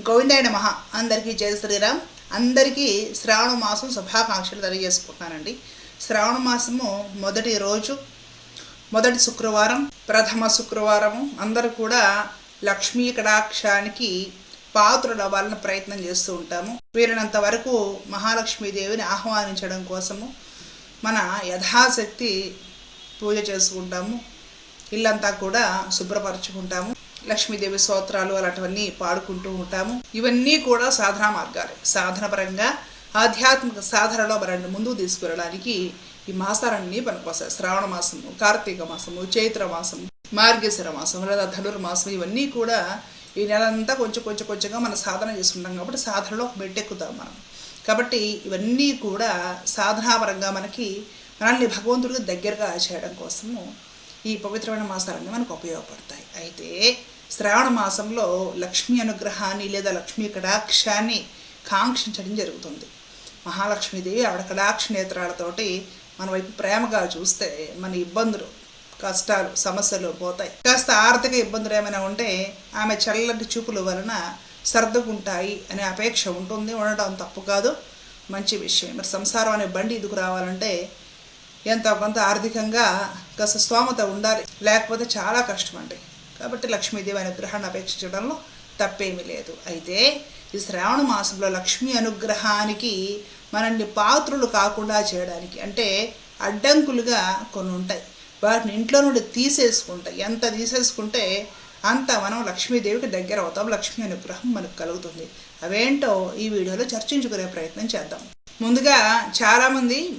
గోవిందాయ నమ. అందరికీ జయ శ్రీరామ్. అందరికీ శ్రావణ మాసం శుభాకాంక్షలు తెలియజేసుకుంటున్నానండి. శ్రావణ మాసము మొదటి రోజు మొదటి శుక్రవారం ప్రథమ శుక్రవారం అందరూ కూడా లక్ష్మీ కటాక్షానికి పాత్రుడు అవ్వాలని ప్రయత్నం చేస్తూ ఉంటాము. వీరినంత వరకు మహాలక్ష్మీదేవిని ఆహ్వానించడం కోసము మన యథాశక్తి పూజ చేసుకుంటాము ఇల్లంతా కూడా శుభ్రపరచుకుంటాము. లక్ష్మీదేవి స్తోత్రాలు అలాంటివన్నీ పాడుకుంటూ ఉంటాము. ఇవన్నీ కూడా సాధనా మార్గాలే. సాధన పరంగా ఆధ్యాత్మిక సాధనలో మనల్ని ముందుకు తీసుకువెళ్ళడానికి ఈ మాసాలన్నీ పనికొస్తాయి. శ్రావణ మాసము కార్తీక మాసము చైత్ర మాసము మార్గశిర మాసం లేదా ధనుర్మాసం ఇవన్నీ కూడా ఈ నెలంతా కొంచెం కొంచెం కొంచెంగా మనం సాధన చేసుకుంటాం కాబట్టి సాధనలో మెట్టెక్కుతాం మనం. కాబట్టి ఇవన్నీ కూడా సాధనాపరంగా మనకి మనల్ని భగవంతుడికి దగ్గరగా చేయడం కోసము ఈ పవిత్రమైన మాసాలన్నీ మనకు ఉపయోగపడతాయి. అయితే శ్రావణ మాసంలో లక్ష్మీ అనుగ్రహాన్ని లేదా లక్ష్మీ కటాక్షాన్ని కాంక్షించడం జరుగుతుంది. మహాలక్ష్మీదేవి ఆవిడ కటాక్ష నేత్రాలతోటి మన వైపు ప్రేమగా చూస్తే మన ఇబ్బందులు కష్టాలు సమస్యలు పోతాయి. కాస్త ఆర్థిక ఇబ్బందులు ఏమైనా ఉంటే ఆమె చల్లటి చూపుల వలన సర్దుకుంటాయి అనే అపేక్ష ఉంటుంది. ఉండటం తప్పు కాదు. మంచి విషయం. మరి సంసారం అనే బండి ఇదుకు రావాలంటే ఎంతో కొంత ఆర్థికంగా కాస్త స్తోమత ఉండాలి. లేకపోతే చాలా కష్టం అండి కాబట్టి లక్ష్మీదేవి అనుగ్రహాన్ని అపేక్షించడంలో తప్పేమీ లేదు. అయితే ఈ శ్రావణ మాసంలో లక్ష్మీ అనుగ్రహానికి మనల్ని పాత్రులు కాకుండా చేయడానికి అంటే అడ్డంకులుగా కొన్ని ఉంటాయి. వాటిని ఇంట్లో నుండి తీసేసుకుంటాయి ఎంత తీసేసుకుంటే అంత మనం లక్ష్మీదేవికి దగ్గర అవుతాం. లక్ష్మీ అనుగ్రహం మనకు కలుగుతుంది. అవేంటో ఈ వీడియోలో చర్చించుకునే ప్రయత్నం చేద్దాం. ముందుగా చాలామంది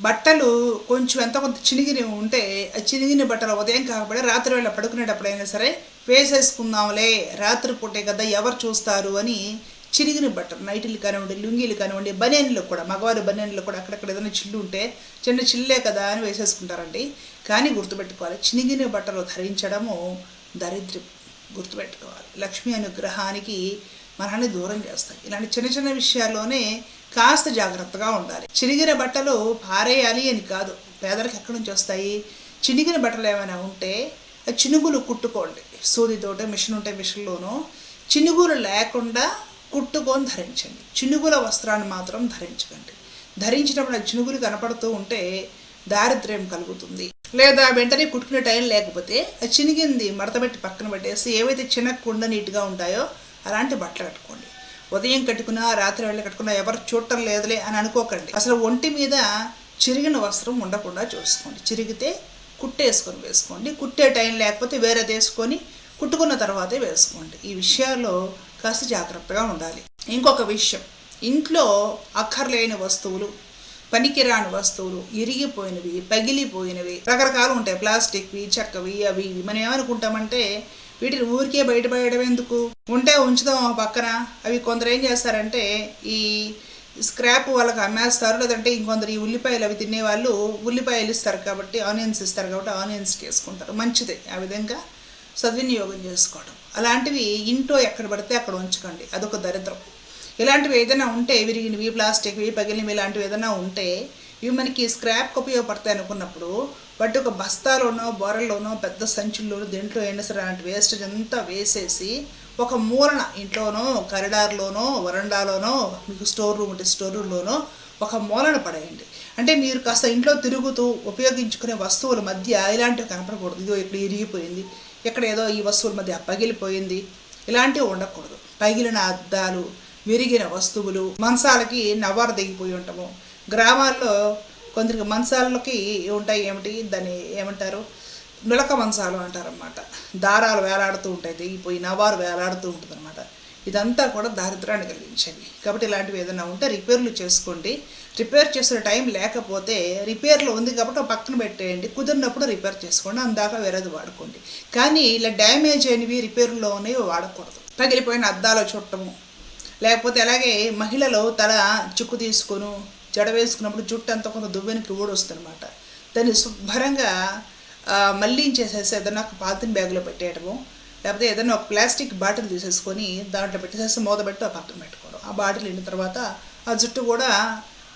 బట్టలు కొంచెం ఎంత కొంత చినిగిని ఉంటే ఆ చినిగిన బట్టలు ఉదయం కాకపోతే రాత్రి వేళ పడుకునేటప్పుడైనా సరే వేసేసుకుందాంలే రాత్రి పూటే కదా ఎవరు చూస్తారు అని చిరిగిన బట్టలు నైటీలు కానివ్వండి లుంగీలు కానివ్వండి బనియన్లు కూడా మగవారి బనియన్లు కూడా అక్కడక్కడ ఏదైనా చిల్లు ఉంటే చిన్న చిల్లే కదా అని వేసేసుకుంటారండి. కానీ గుర్తుపెట్టుకోవాలి చినిగిన బట్టలు ధరించడము దరిద్రం. గుర్తుపెట్టుకోవాలి. లక్ష్మీ అనుగ్రహానికి మనల్ని దూరం చేస్తాయి. ఇలాంటి చిన్న చిన్న విషయాల్లోనే కాస్త జాగ్రత్తగా ఉండాలి. చినిగిన బట్టలు పారేయాలి అని కాదు. పేదలకు ఎక్కడి నుంచి వస్తాయి? చినిగిన బట్టలు ఏమైనా ఉంటే ఆ చినుగులు కుట్టుకోండి. సూదితోట మిషన్ ఉంటే మిషన్లోనూ చినుగులు లేకుండా కుట్టుకొని ధరించండి. చినుగుల వస్త్రాన్ని మాత్రం ధరించకండి. ధరించినప్పుడు ఆ చినుగులు కనపడుతూ ఉంటే దారిద్ర్యం కలుగుతుంది. లేదా వెంటనే కుట్టుకునే టైం లేకపోతే ఆ చినిగింది మడతబెట్టి పక్కన పెట్టేసి ఏవైతే చినక్కుండా నీట్గా ఉంటాయో అలాంటి బట్టలు కట్టుకోండి. ఉదయం కట్టుకున్నా రాత్రి వెళ్ళి కట్టుకున్నా ఎవరు చూడటం లేదులే అని అనుకోకండి. అసలు ఒంటి మీద చిరిగిన వస్త్రం ఉండకుండా చూసుకోండి. చిరిగితే కుట్టేసుకొని వేసుకోండి. కుట్టే టైం లేకపోతే వేరే వేసుకొని కుట్టుకున్న తర్వాతే వేసుకోండి. ఈ విషయాల్లో కాస్త జాగ్రత్తగా ఉండాలి. ఇంకొక విషయం. ఇంట్లో అక్కర్లేని వస్తువులు పనికిరాని వస్తువులు ఇరిగిపోయినవి పగిలిపోయినవి రకరకాలు ఉంటాయి. ప్లాస్టిక్వి చెక్కవి అవి ఇవి మనం ఏమనుకుంటామంటే వీటిని ఊరికే బయటపడడం ఎందుకు? ఉంటే ఉంచుదాం ఆ పక్కన. అవి కొందరు ఏం చేస్తారంటే ఈ స్క్రాప్ వాళ్ళకి అమ్మేస్తారు లేదంటే ఇంకొందరు ఈ ఉల్లిపాయలు అవి తినేవాళ్ళు ఉల్లిపాయలు ఇస్తారు కాబట్టి ఆనియన్స్ ఇస్తారు కాబట్టి ఆనియన్స్కి వేసుకుంటారు మంచిదే ఆ విధంగా సద్వినియోగం చేసుకోవడం. అలాంటివి ఇంట్లో ఎక్కడ పడితే అక్కడ ఉంచకండి. అదొక దరిద్రం. ఇలాంటివి ఏదైనా ఉంటే విరిగినవి ప్లాస్టిక్వి పగిలినవి ఇలాంటివి ఏదైనా ఉంటే ఇవి మనకి స్క్రాప్కి ఉపయోగపడతాయి అనుకున్నప్పుడు వాటి ఒక బస్తాలోనో బొరల్లోనో పెద్ద సంచుల్లోనో దేంట్లో అయినా సరే అలాంటి వేస్టేజ్ అంతా వేసేసి ఒక మూలన ఇంట్లోనో కరిడార్లోనో వరండాలోనో మీకు స్టోర్ రూమ్ ఉంటే స్టోర్ రూమ్లోనో ఒక మూలన పడేయండి. అంటే మీరు కాస్త ఇంట్లో తిరుగుతూ ఉపయోగించుకునే వస్తువుల మధ్య ఇలాంటివి కనపడకూడదు. ఇదో ఇక్కడ ఇరిగిపోయింది ఇక్కడ ఏదో ఈ వస్తువుల మధ్య పగిలిపోయింది. ఇలాంటివి ఉండకూడదు. పగిలిన అద్దాలు విరిగిన వస్తువులు మంచాలకి నవ్వారు దిగిపోయి ఉంటాము. గ్రామాల్లో కొందరికి మంచాలకి ఉంటాయి ఏమిటి? దాన్ని ఏమంటారు? నులక మంచాలు అంటారనమాట దారాలు వేలాడుతూ ఉంటాయి దిగిపోయి నవారు వేలాడుతూ ఉంటుంది అనమాట ఇదంతా కూడా దారిద్రాన్ని కలిగించేది కాబట్టి ఇలాంటివి ఏదైనా ఉంటే రిపేర్లు చేసుకోండి. రిపేర్ చేసే టైం లేకపోతే రిపేర్లో ఉంది కాబట్టి పక్కన పెట్టేయండి. కుదిరినప్పుడు రిపేర్ చేసుకోండి. అందాక వేరేది వాడుకోండి. కానీ ఇలా డ్యామేజ్ అయినవి రిపేర్లోనే వాడకూడదు. పగిలిపోయిన అద్దాలు చుట్టము. లేకపోతే అలాగే మహిళలు తల చిక్కు తీసుకొని జడ వేసుకున్నప్పుడు జుట్టు అంతా కొంత దువ్వెనికి ఊడొస్తుందన్నమాట. దాన్ని శుభ్రంగా మళ్ళించేసేసి ఏదైనా ఒక పాలిథిన్ బ్యాగ్లో పెట్టేయటము లేకపోతే ఏదైనా ఒక ప్లాస్టిక్ బాటిల్ తీసేసుకొని దాంట్లో పెట్టేసేసి మూత పెట్టి ఆ పక్కన పెట్టుకోవడం. ఆ బాటిల్ వెళ్ళిన తర్వాత ఆ జుట్టు కూడా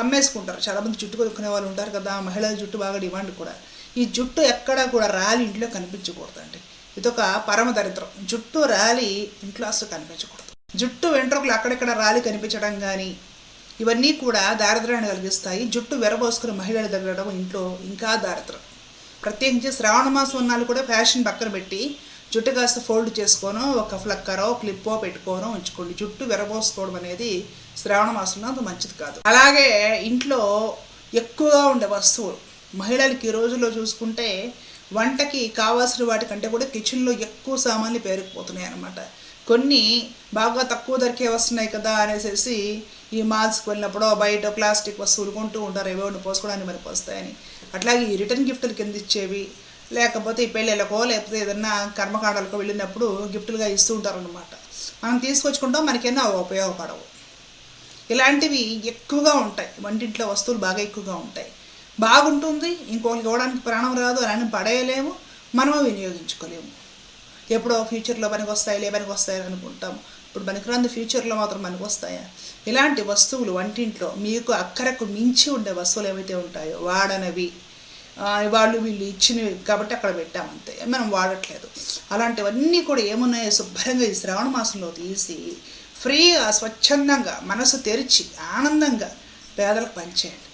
అమ్మేసుకుంటారు. చాలామంది జుట్టు కొనుక్కునే వాళ్ళు ఉంటారు కదా మహిళల జుట్టు బాగా డిమాండ్ కూడా. ఈ జుట్టు ఎక్కడా కూడా రాలి ఇంట్లో కనిపించకూడదండి. ఇదొక పరమ దరిద్రం. జుట్టు రాలి ఇంట్లో అసలు కనిపించకూడదు. జుట్టు వెంట్రుకలు అక్కడక్కడ రాలి కనిపించడం కానీ ఇవన్నీ కూడా దారిద్ర్యాన్ని కలిగిస్తాయి. జుట్టు వెరబోసుకుని మహిళలు తగ్గడం ఇంట్లో ఇంకా దారిద్రం. ప్రత్యేకించి శ్రావణ మాసం ఉన్నాళ్ళు కూడా ఫ్యాషన్ పక్కన పెట్టి జుట్టు కాస్త ఫోల్డ్ చేసుకోను ఒక ఫ్లక్కరో క్లిప్పో పెట్టుకోను ఉంచుకోండి. జుట్టు విరబోసుకోవడం అనేది శ్రావణ మాసంలో అంత మంచిది కాదు. అలాగే ఇంట్లో ఎక్కువగా ఉండే వస్తువులు మహిళలకి ఈ రోజుల్లో చూసుకుంటే వంటకి కావాల్సిన వాటికంటే కూడా కిచెన్లో ఎక్కువ సామాన్లు పేరుకుపోతున్నాయి అన్నమాట కొన్ని బాగా తక్కువ ధరకే వస్తున్నాయి కదా అనేసి ఈ మాల్స్కి వెళ్ళినప్పుడు బయట ప్లాస్టిక్ వస్తువులు కొంటూ ఉంటారు ఏవో పోసుకోవడానికి మనకు వస్తాయని అట్లాగే ఈ రిటర్న్ గిఫ్ట్లు కింద ఇచ్చేవి లేకపోతే ఈ పెళ్ళిళ్ళకో లేకపోతే ఏదన్నా కర్మకాండాలకో వెళ్ళినప్పుడు గిఫ్టులుగా ఇస్తూ ఉంటారనమాట మనం తీసుకొచ్చుకుంటాం మనకేమో అవి ఉపయోగపడవు. ఇలాంటివి ఎక్కువగా ఉంటాయి. వంటింట్లో వస్తువులు బాగా ఎక్కువగా ఉంటాయి. బాగుంటుంది ఇంకొకరికి ఇవ్వడానికి ప్రాణం రాదు అలాంటి పడేయలేము మనము వినియోగించుకోలేము. ఎప్పుడో ఫ్యూచర్లో పనికి వస్తాయి లే పనికి వస్తాయని అనుకుంటాము. ఇప్పుడు పనికిరాంది ఫ్యూచర్లో మాత్రం పనికి వస్తాయా? ఇలాంటి వస్తువులు వంటింట్లో మీకు అక్కరకు మించి ఉండే వస్తువులు ఏవైతే ఉంటాయో వాడనవి వాళ్ళు వీళ్ళు ఇచ్చినవి కాబట్టి అక్కడ పెట్టామంతే మనం వాడట్లేదు. అలాంటివన్నీ కూడా ఏమున్నాయో శుభ్రంగా ఈ శ్రావణ మాసంలో తీసి ఫ్రీగా స్వచ్ఛందంగా మనసు తెరిచి ఆనందంగా పేదలకు పనిచేయండి.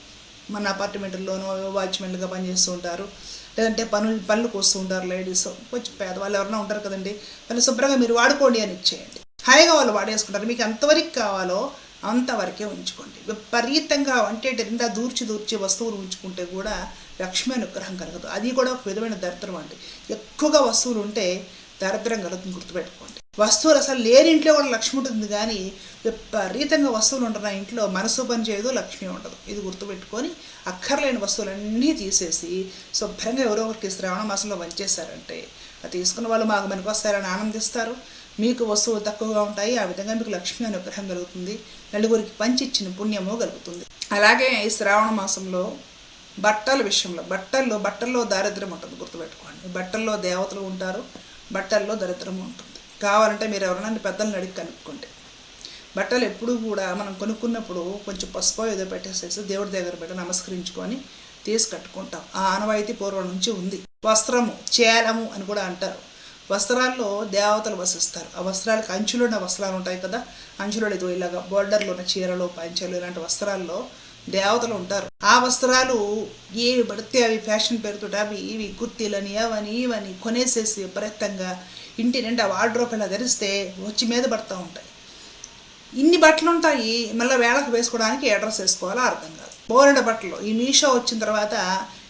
మన అపార్ట్మెంట్లోనూ వాచ్మెన్లుగా పనిచేస్తూ ఉంటారు. లేదంటే పనులు పనులు కోస్తూ ఉంటారు లేడీస్ కొంచెం పేదవాళ్ళు ఎవరైనా ఉంటారు కదండి వాళ్ళు శుభ్రంగా మీరు వాడుకోండి అని ఇచ్చేయండి. హాయిగా వాళ్ళు వాడేసుకుంటారు. మీకు ఎంతవరకు కావాలో అంతవరకే ఉంచుకోండి. విపరీతంగా అంటే నిండా దూర్చి దూర్చి వస్తువులు ఉంచుకుంటే కూడా లక్ష్మీ అనుగ్రహం కలగదు. అది కూడా ఒక విధమైన దరిద్రం అండి. ఎక్కువగా వస్తువులు ఉంటే దరిద్రం కలుగుతుంది గుర్తుపెట్టుకోండి. వస్తువులు అసలు లేని ఇంట్లో కూడా లక్ష్మి ఉంటుంది కానీ విపరీతంగా వస్తువులు ఉంటున్న ఇంట్లో మనసు పని చేయదు లక్ష్మి ఉండదు. ఇది గుర్తుపెట్టుకొని అక్కర్లేని వస్తువులన్నీ తీసేసి శుభ్రంగా ఎవరో ఒకరికి శ్రావణ మాసంలో వంచేశారంటే అది తీసుకున్న వాళ్ళు మాకు మనకు వస్తారని ఆనందిస్తారు మీకు వస్తువులు తక్కువగా ఉంటాయి ఆ విధంగా మీకు లక్ష్మి అనుగ్రహం కలుగుతుంది. నలుగురికి పంచిచ్చిన పుణ్యము కలుగుతుంది. అలాగే ఈ శ్రావణ మాసంలో బట్టల విషయంలో బట్టల్లో బట్టల్లో దారిద్ర్యం ఉంటుంది గుర్తుపెట్టుకోండి. బట్టల్లో దేవతలు ఉంటారు బట్టల్లో దరిద్రం ఉంటుంది. కావాలంటే మీరు ఎవరైనా పెద్దలను అడిగి కనుక్కోండి. బట్టలు ఎప్పుడు కూడా మనం కొనుక్కున్నప్పుడు కొంచెం పసుపు ఏదో పెట్టేసేసి దేవుడి దగ్గర పెట్టి నమస్కరించుకొని తీసి కట్టుకుంటాం. ఆ ఆనవాయితీ పూర్వం నుంచి ఉంది. వస్త్రము చేలము అని కూడా అంటారు. వస్త్రాల్లో దేవతలు వసిస్తారు. ఆ వస్త్రాలకు అంచులున్న వస్త్రాలు ఉంటాయి కదా అంచులు ఇదో ఇలాగా బోర్డర్లో ఉన్న చీరలు పంచలు ఇలాంటి వస్త్రాల్లో దేవతలు ఉంటారు. ఆ వస్త్రాలు ఏవి పడితే అవి ఫ్యాషన్ పేరుతో అవి ఇవి కుర్తీలని అవని ఇవని కొనేసేసి విపరీతంగా ఇంటి నిండా వార్డ్రోప్ ఇలా ధరిస్తే వచ్చి మీద పడుతూ ఉంటాయి. ఇన్ని బట్టలు ఉంటాయి మళ్ళీ వేళకు వేసుకోవడానికి అడ్రస్ డ్రెస్ వేసుకోవాలో అర్థం కాదు. బోలెడ బట్టలు. ఈ మీషో వచ్చిన తర్వాత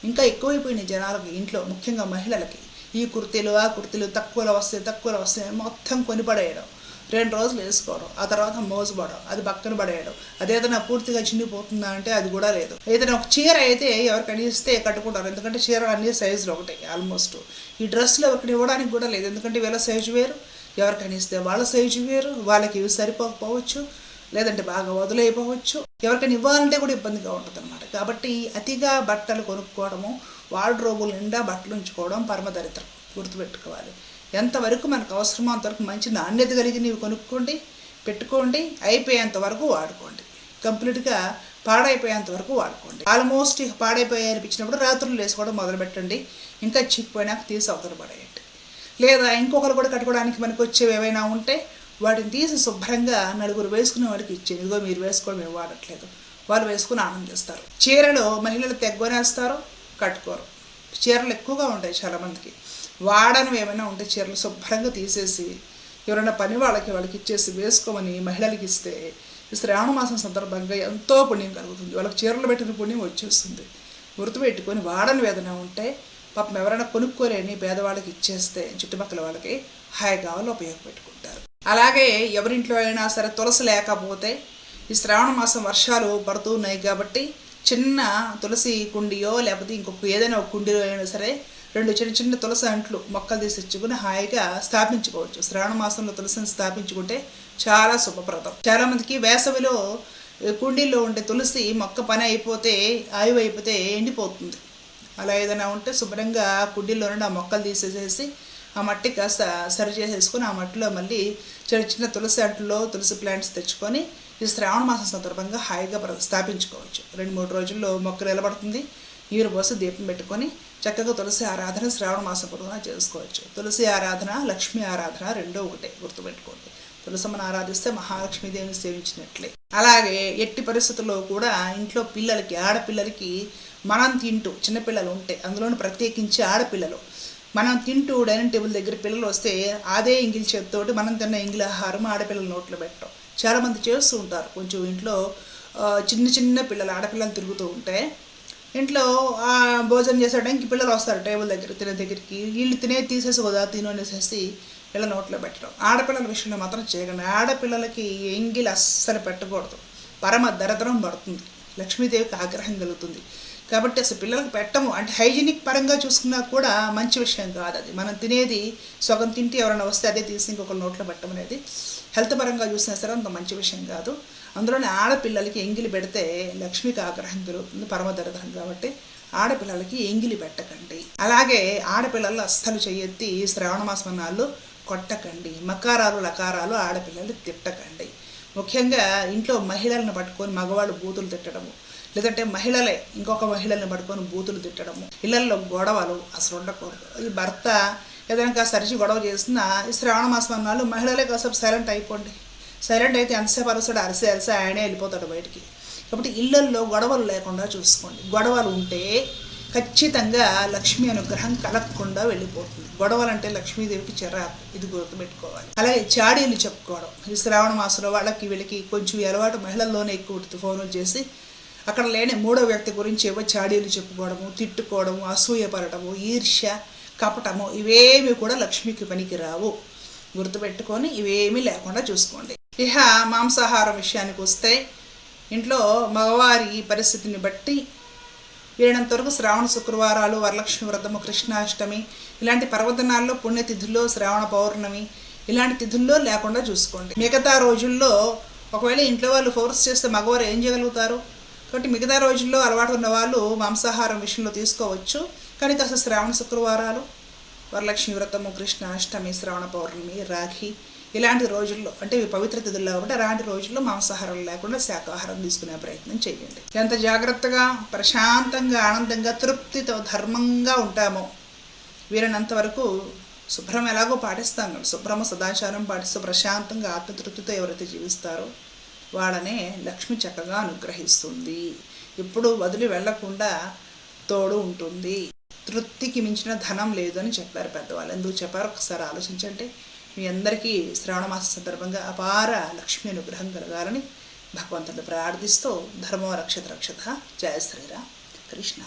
ఇంకా ఎక్కువైపోయినాయి జనాలకి ఇంట్లో ముఖ్యంగా మహిళలకి. ఈ కుర్తీలు ఆ కుర్తీలు తక్కువలో వస్తాయి తక్కువలో వస్తాయి మొత్తం కొనిపడేయడం రెండు రోజులు వేసుకోవడం ఆ తర్వాత మోసపోవడం. అది పక్కన పడేయడం. అదేదైనా పూర్తిగా చిన్నిపోతుందా అంటే అది కూడా లేదు. ఏదైనా ఒక చీర అయితే ఎవరికైనా ఇస్తే కట్టుకుంటారు. ఎందుకంటే చీర అన్ని సైజులు ఒకటే ఆల్మోస్ట్ ఈ డ్రెస్సులు ఎవరికైనా ఇవ్వడానికి కూడా లేదు. ఎందుకంటే వీళ్ళ సైజు వేరు. ఎవరికైనా ఇస్తే వాళ్ళ సైజు వేరు. వాళ్ళకి ఇవి సరిపోకపోవచ్చు. లేదంటే బాగా వదిలేయపోవచ్చు ఎవరికైనా ఇవ్వాలంటే కూడా ఇబ్బందిగా ఉంటుంది అనమాట కాబట్టి అతిగా బట్టలు కొనుక్కోవడము వార్డ్రోబుల నిండా బట్టలు ఉంచుకోవడం పరమదరిద్రం గుర్తుపెట్టుకోవాలి. ఎంతవరకు మనకు అవసరమో అంతవరకు మంచి నాణ్యత కలిగినవి కొనుక్కోండి పెట్టుకోండి అయిపోయేంత వరకు వాడుకోండి. కంప్లీట్గా పాడైపోయేంత వరకు వాడుకోండి. ఆల్మోస్ట్ ఇక పాడైపోయాయి అనిపించినప్పుడు రాత్రులు వేసుకోవడం మొదలు పెట్టండి ఇంకా చిక్కిపోయినాక తీసి అవతల పడేయండి. లేదా ఇంకొకరు కూడా కట్టుకోవడానికి మనకు వచ్చేవి ఏవైనా ఉంటే వాటిని తీసి శుభ్రంగా నలుగురు వేసుకునే వాడికి ఇచ్చేది ఇదిగో మీరు వేసుకోవడం మేము వాడట్లేదు. వాళ్ళు వేసుకుని ఆనందిస్తారు చీరలు మహిళలు తెగ్గొనేస్తారు కట్టుకోరు. చీరలు ఎక్కువగా ఉంటాయి చాలామందికి. వాడను ఏమైనా ఉంటే చీరలు శుభ్రంగా తీసేసి ఎవరైనా పని వాళ్ళకి వాళ్ళకి ఇచ్చేసి వేసుకోమని మహిళలకి ఇస్తే ఈ శ్రావణ మాసం సందర్భంగా ఎంతో పుణ్యం కలుగుతుంది. వాళ్ళకి చీరలు పెట్టిన పుణ్యం వచ్చేస్తుంది. గుర్తుపెట్టుకొని వాడని వేదన ఉంటే పాపం ఎవరైనా కొనుక్కోలేని పేదవాళ్ళకి ఇచ్చేస్తే చుట్టుపక్కల వాళ్ళకి హాయిగా వాళ్ళు ఉపయోగపెట్టుకుంటారు. అలాగే ఎవరింట్లో అయినా సరే తులసి లేకపోతే ఈ శ్రావణ మాసం వర్షాలు పడుతున్నాయి కాబట్టి చిన్న తులసి కుండియో లేకపోతే ఇంకొక ఏదైనా ఒక కుండీలో అయినా సరే రెండు చిన్న చిన్న తులసి అంట్లు మొక్కలు తీసి ఇచ్చుకుని హాయిగా స్థాపించుకోవచ్చు. శ్రావణ మాసంలో తులసిని స్థాపించుకుంటే చాలా శుభప్రదం. చాలామందికి వేసవిలో కుండీల్లో ఉండే తులసి మొక్క పని అయిపోతే ఆయువు అయిపోతే ఎండిపోతుంది. అలా ఏదైనా ఉంటే శుభ్రంగా కుండీల్లో నుండి ఆ మొక్కలు తీసేసేసి ఆ మట్టి కాస్త సరి చేసేసుకొని ఆ మట్టిలో మళ్ళీ చిన్న చిన్న తులసి అంట్లో తులసి ప్లాంట్స్ తెచ్చుకొని ఈ శ్రావణ మాసం సందర్భంగా హాయిగా స్థాపించుకోవచ్చు. రెండు మూడు రోజుల్లో మొక్కలు నిలబడుతుంది. నీరు పోసి దీపం పెట్టుకొని చక్కగా తులసి ఆరాధన శ్రావణ మాసం పొడవునా చేసుకోవచ్చు. తులసి ఆరాధన లక్ష్మీ ఆరాధన రెండో ఒకటే గుర్తుపెట్టుకోండి. తులసమ్మను ఆరాధిస్తే మహాలక్ష్మీదేవిని సేవించినట్లే. అలాగే ఎట్టి పరిస్థితుల్లో కూడా ఇంట్లో పిల్లలకి ఆడపిల్లలకి మనం తింటూ చిన్నపిల్లలు ఉంటే అందులోనూ ప్రత్యేకించి ఆడపిల్లలు మనం తింటూ డైనింగ్ టేబుల్ దగ్గర పిల్లలు వస్తే అదే ఇంగిల్ చేతితోటి మనం తిన్న ఇంగిల్ ఆహారం ఆడపిల్లల నోట్లో పెట్టడం చాలామంది చేస్తూ ఉంటారు. కొంచెం ఇంట్లో చిన్న చిన్న పిల్లలు ఆడపిల్లలు తిరుగుతూ ఉంటే ఇంట్లో భోజనం భోజనం చేసేయడానికి పిల్లలు వస్తారు టేబుల్ దగ్గర తినే దగ్గరికి. వీళ్ళు తినే తీసేసి కదా తిను అనేసి పిల్ల నోట్లో పెట్టడం. ఆడపిల్లల విషయంలో మాత్రం చేయకండి. ఆడపిల్లలకి ఎంగిల్ అస్సలు పెట్టకూడదు. పరమ దరిద్రం పడుతుంది. లక్ష్మీదేవికి ఆగ్రహం కలుగుతుంది. కాబట్టి అసలు పిల్లలకు పెట్టము. అంటే హైజీనిక్ పరంగా చూసుకున్నా కూడా మంచి విషయం కాదు అది. మనం తినేది సగం తింటే ఎవరైనా వస్తే అదే తీసి ఇంకొకరి నోట్లో పెట్టడం అనేది హెల్త్ పరంగా చూసినా సరే అంత మంచి విషయం కాదు. అందులోనే ఆడపిల్లలకి ఎంగిలి పెడితే లక్ష్మికి ఆగ్రహం కలుగుతుంది పరమ కాబట్టి ఆడపిల్లలకి ఎంగిలి పెట్టకండి. అలాగే ఆడపిల్లలు అస్సలు చెయ్యెత్తి శ్రావణ మాసం నాళ్ళు కొట్టకండి. మకారాలు లకారాలు ఆడపిల్లలు తిట్టకండి. ముఖ్యంగా ఇంట్లో మహిళలను పట్టుకొని మగవాళ్ళు బూతులు తిట్టడము లేదంటే మహిళలే ఇంకొక మహిళల్ని పట్టుకొని బూతులు తిట్టడము. ఇళ్ళలో గొడవలు అసలు ఉండకూడదు. అది భర్త ఏదైనా సరిచి గొడవ చేసినా ఈ శ్రావణ మాసం అన్నాళ్ళు మహిళలే కాసేపు సైలెంట్ అయిపోండి. సైలెంట్ అయితే ఎంతసేపు అరుస్తాడు అరిసి అరిసి ఆయనే వెళ్ళిపోతాడు బయటికి. కాబట్టి ఇళ్ళల్లో గొడవలు లేకుండా చూసుకోండి. గొడవలు ఉంటే ఖచ్చితంగా లక్ష్మీ అనుగ్రహం కలగకుండా వెళ్ళిపోతుంది. గొడవలు అంటే లక్ష్మీదేవికి చిరాకు ఇది గుర్తుపెట్టుకోవాలి. అలాగే చాడీలు చెప్పుకోవడం. ఈ శ్రావణ మాసంలో వాళ్ళకి వీళ్ళకి కొంచెం అలవాటు మహిళల్లోనే ఎక్కువ ఉంటుంది ఫోన్లు చేసి అక్కడ లేని మూడో వ్యక్తి గురించి ఏవో చాడీలు చెప్పుకోవడము తిట్టుకోవడము అసూయపడటము ఈర్ష్య కపటము ఇవేమి కూడా లక్ష్మికి పనికి రావు గుర్తుపెట్టుకొని ఇవేమీ లేకుండా చూసుకోండి. ఇహ మాంసాహారం విషయానికి వస్తే ఇంట్లో మగవారి పరిస్థితిని బట్టి వీలైనంత వరకు శ్రావణ శుక్రవారాలు వరలక్ష్మి వ్రతము కృష్ణాష్టమి ఇలాంటి పర్వదినాల్లో పుణ్యతిథుల్లో శ్రావణ పౌర్ణమి ఇలాంటి తిథుల్లో లేకుండా చూసుకోండి. మిగతా రోజుల్లో ఒకవేళ ఇంట్లో వాళ్ళు ఫోర్స్ చేస్తే మగవారు ఏం చేయగలుగుతారు? కాబట్టి మిగతా రోజుల్లో అలవాటు ఉన్న వాళ్ళు మాంసాహారం విషయంలో తీసుకోవచ్చు. కానీ కాస్త శ్రావణ శుక్రవారాలు వరలక్ష్మి వ్రతము కృష్ణాష్టమి శ్రావణ పౌర్ణమి రాఖీ ఇలాంటి రోజుల్లో అంటే ఇవి పవిత్ర తిథుల్లో కాబట్టి అలాంటి రోజుల్లో మాంసాహారం లేకుండా శాకాహారం తీసుకునే ప్రయత్నం చేయండి. ఎంత జాగ్రత్తగా ప్రశాంతంగా ఆనందంగా తృప్తితో ధర్మంగా ఉంటామో వీరనంత వరకు శుభ్రం ఎలాగో పాటిస్తాం కదా. శుభ్రమ సదాచారం పాటిస్తూ ప్రశాంతంగా ఆత్మతృప్తితో ఎవరైతే జీవిస్తారో వాళ్ళనే లక్ష్మి చక్కగా అనుగ్రహిస్తుంది. ఎప్పుడు వదిలి వెళ్ళకుండా తోడు ఉంటుంది. తృప్తికి మించిన ధనం లేదు అని చెప్పారు పెద్దవాళ్ళు. ఎందుకు చెప్పారు? ఒకసారి ఆలోచించండి. మీ అందరికీ శ్రావణమాస సందర్భంగా అపార లక్ష్మి అనుగ్రహం కలగాలని భగవంతుని ప్రార్థిస్తూ ధర్మో రక్షత రక్షత జయ శ్రీరామ్ కృష్ణ